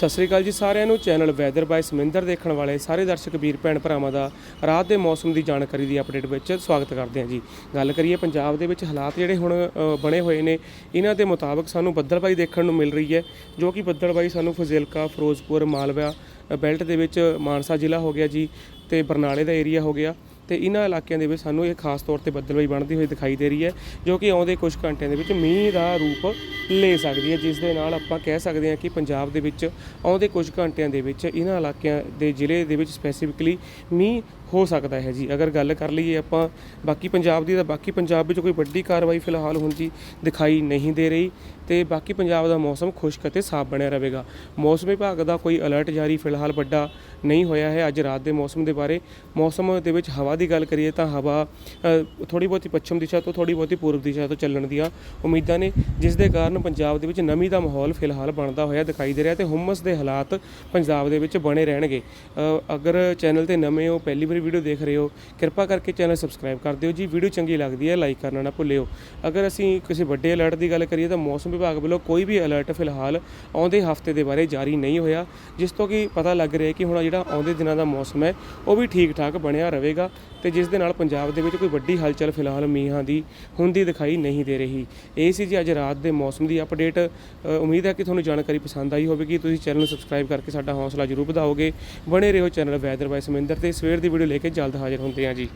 ਸਤਿ ਸ੍ਰੀ ਅਕਾਲ ਜੀ ਸਾਰਿਆਂ ਨੂੰ। ਚੈਨਲ ਵੈਦਰ ਬਾਈ ਸਮਿੰਦਰ ਦੇਖਣ ਵਾਲੇ ਸਾਰੇ ਦਰਸ਼ਕ, ਵੀਰ, ਭੈਣ ਭਰਾਵਾਂ ਦਾ ਰਾਤ ਦੇ ਮੌਸਮ ਦੀ ਜਾਣਕਾਰੀ ਦੀ ਅਪਡੇਟ ਵਿੱਚ ਸਵਾਗਤ ਕਰਦੇ ਹਾਂ ਜੀ। ਗੱਲ ਕਰੀਏ ਪੰਜਾਬ ਦੇ ਵਿੱਚ ਹਾਲਾਤ ਜਿਹੜੇ ਹੁਣ ਬਣੇ ਹੋਏ ਨੇ, ਇਹਨਾਂ ਦੇ ਮੁਤਾਬਕ ਸਾਨੂੰ ਬੱਦਲਬਾਈ ਦੇਖਣ ਨੂੰ ਮਿਲ ਰਹੀ ਹੈ, ਜੋ ਕਿ ਬੱਦਲਬਾਈ ਸਾਨੂੰ ਫਜ਼ਿਲਕਾ, ਫਿਰੋਜ਼ਪੁਰ, ਮਾਲਵਾ ਬੈਲਟ ਦੇ ਵਿੱਚ ਮਾਨਸਾ ਜ਼ਿਲ੍ਹਾ ਹੋ ਗਿਆ ਜੀ ਤੇ ਬਰਨਾਲੇ ਦਾ ਏਰੀਆ ਹੋ ਗਿਆ। ਤੇ ਇਹਨਾਂ ਇਲਾਕਿਆਂ ਦੇ ਵਿੱਚ ਸਾਨੂੰ ਇਹ ਖਾਸ ਤੌਰ ਤੇ ਬੱਦਲਬਾਈ ਬਣਦੀ ਹੋਈ ਦਿਖਾਈ ਦੇ ਰਹੀ ਹੈ, ਜੋ ਕਿ ਆਉਂਦੇ ਕੁਝ ਘੰਟਿਆਂ ਦੇ ਵਿੱਚ ਮੀਂਹ ਦਾ ਰੂਪ ਲੈ ਸਕਦੀ ਹੈ, ਜਿਸ ਦੇ ਨਾਲ ਆਪਾਂ ਕਹਿ ਸਕਦੇ ਹਾਂ ਕਿ ਪੰਜਾਬ ਦੇ ਵਿੱਚ ਆਉਂਦੇ ਕੁਝ ਘੰਟਿਆਂ ਦੇ ਵਿੱਚ ਇਹਨਾਂ ਇਲਾਕਿਆਂ ਦੇ ਜ਼ਿਲ੍ਹੇ ਦੇ ਵਿੱਚ ਸਪੈਸੀਫਿਕਲੀ ਮੀਂਹ ਹੋ ਸਕਦਾ ਹੈ ਜੀ। ਅਗਰ ਗੱਲ ਕਰ ਲਈਏ ਆਪਾਂ, ਬਾਕੀ ਪੰਜਾਬ ਦੀ ਤਾਂ ਬਾਕੀ ਪੰਜਾਬ ਵਿੱਚ ਕੋਈ ਵੱਡੀ ਕਾਰਵਾਈ ਫਿਲਹਾਲ ਹੁਣ ਜੀ ਦਿਖਾਈ ਨਹੀਂ ਦੇ ਰਹੀ। ਤੇ ਬਾਕੀ ਪੰਜਾਬ ਦਾ ਮੌਸਮ ਖੁਸ਼ਕ ਅਤੇ ਸਾਫ਼ ਬਣਿਆ ਰਹੇਗਾ। ਮੌਸਮ ਵਿਭਾਗ ਦਾ ਕੋਈ ਅਲਰਟ ਜਾਰੀ ਫਿਲਹਾਲ ਵੱਡਾ ਨਹੀਂ ਹੋਇਆ ਹੈ। ਅੱਜ ਰਾਤ ਦੇ ਮੌਸਮ ਦੇ ਬਾਰੇ ਮੌਸਮ ਦੇ ਵਿੱਚ ਹਵਾ ਦੀ ਗੱਲ ਕਰੀਏ ਤਾਂ ਹਵਾ ਥੋੜੀ ਬਹੁਤੀ ਪੱਛਮ ਦਿਸ਼ਾ ਤੋਂ ਥੋੜੀ ਬਹੁਤੀ ਪੂਰਬ ਦਿਸ਼ਾ ਤੋਂ ਚੱਲਣ ਦੀਆਂ ਉਮੀਦਾਂ ਨੇ, ਜਿਸ ਦੇ ਕਾਰਨ ਪੰਜਾਬ ਦੇ ਵਿੱਚ ਨਮੀ ਦਾ ਮਾਹੌਲ ਫਿਲਹਾਲ ਬਣਦਾ ਹੋਇਆ ਦਿਖਾਈ ਦੇ ਰਿਹਾ ਤੇ ਹੁਮਸ ਦੇ ਹਾਲਾਤ ਪੰਜਾਬ ਦੇ ਵਿੱਚ ਬਣੇ ਰਹਿਣਗੇ। ਅਗਰ ਚੈਨਲ ਤੇ ਨਵੇਂ ਹੋ, ਪਹਿਲੀ ਵਾਰੀ ਵੀਡੀਓ ਦੇਖ ਰਹੇ ਹੋ, ਕਿਰਪਾ ਕਰਕੇ ਚੈਨਲ ਸਬਸਕ੍ਰਾਈਬ ਕਰ ਦਿਓ ਜੀ। ਵੀਡੀਓ ਚੰਗੀ ਲੱਗਦੀ ਹੈ, ਲਾਈਕ ਕਰਨਾ ਨਾ ਭੁੱਲਿਓ। ਅਗਰ ਅਸੀਂ ਕਿਸੇ ਵੱਡੇ ਅਲਰਟ ਦੀ ਗੱਲ ਕਰੀਏ ਤਾਂ ਮੌਸਮ ਵਿਭਾਗ ਵੱਲੋਂ ਕੋਈ ਵੀ ਅਲਰਟ ਫਿਲਹਾਲ ਆਉਂਦੇ ਹਫ਼ਤੇ ਦੇ ਬਾਰੇ ਜਾਰੀ ਨਹੀਂ ਹੋਇਆ, ਜਿਸ ਤੋਂ ਕਿ ਪਤਾ ਲੱਗ ਰਿਹਾ ਕਿ ਹੁਣ ਜਿਹੜਾ ਆਉਂਦੇ ਦਿਨਾਂ ਦਾ ਮੌਸਮ ਹੈ, ਉਹ ਵੀ ਠੀਕ ਠਾਕ ਬਣਿਆ ਰਹੇਗਾ ਤੇ ਜਿਸ ਦੇ ਨਾਲ ਪੰਜਾਬ ਦੇ ਵਿੱਚ ਕੋਈ ਵੱਡੀ ਹਲਚਲ ਫਿਲਹਾਲ ਮੀਂਹਾਂ ਦੀ ਹੁੰਦੀ ਦਿਖਾਈ ਨਹੀਂ ਦੇ ਰਹੀ। ਇਹ ਸੀ ਜੀ ਅੱਜ ਰਾਤ ਦੇ ਮੌਸਮ ਦੀ ਅਪਡੇਟ ਉਮੀਦ ਹੈ ਕਿ ਤੁਹਾਨੂੰ ਜਾਣਕਾਰੀ ਪਸੰਦ ਆਈ ਹੋਵੇਗੀ। ਤੁਸੀਂ ਚੈਨਲ ਨੂੰ ਸਬਸਕ੍ਰਾਈਬ ਕਰਕੇ ਸਾਡਾ ਹੌਸਲਾ ਜ਼ਰੂਰ ਵਧਾਓਗੇ। ਬਣੇ ਰਹੋ ਚੈਨਲ ਵੈਦਰ ਬਾਈ ਸਮਿੰਦਰ ਤੇ ਸਵੇਰ ਦੀ ਵੀਡੀਓ ਲੈ ਕੇ ਜਲਦ ਹਾਜ਼ਰ ਹੁੰਦੇ ਹਾਂ ਜੀ।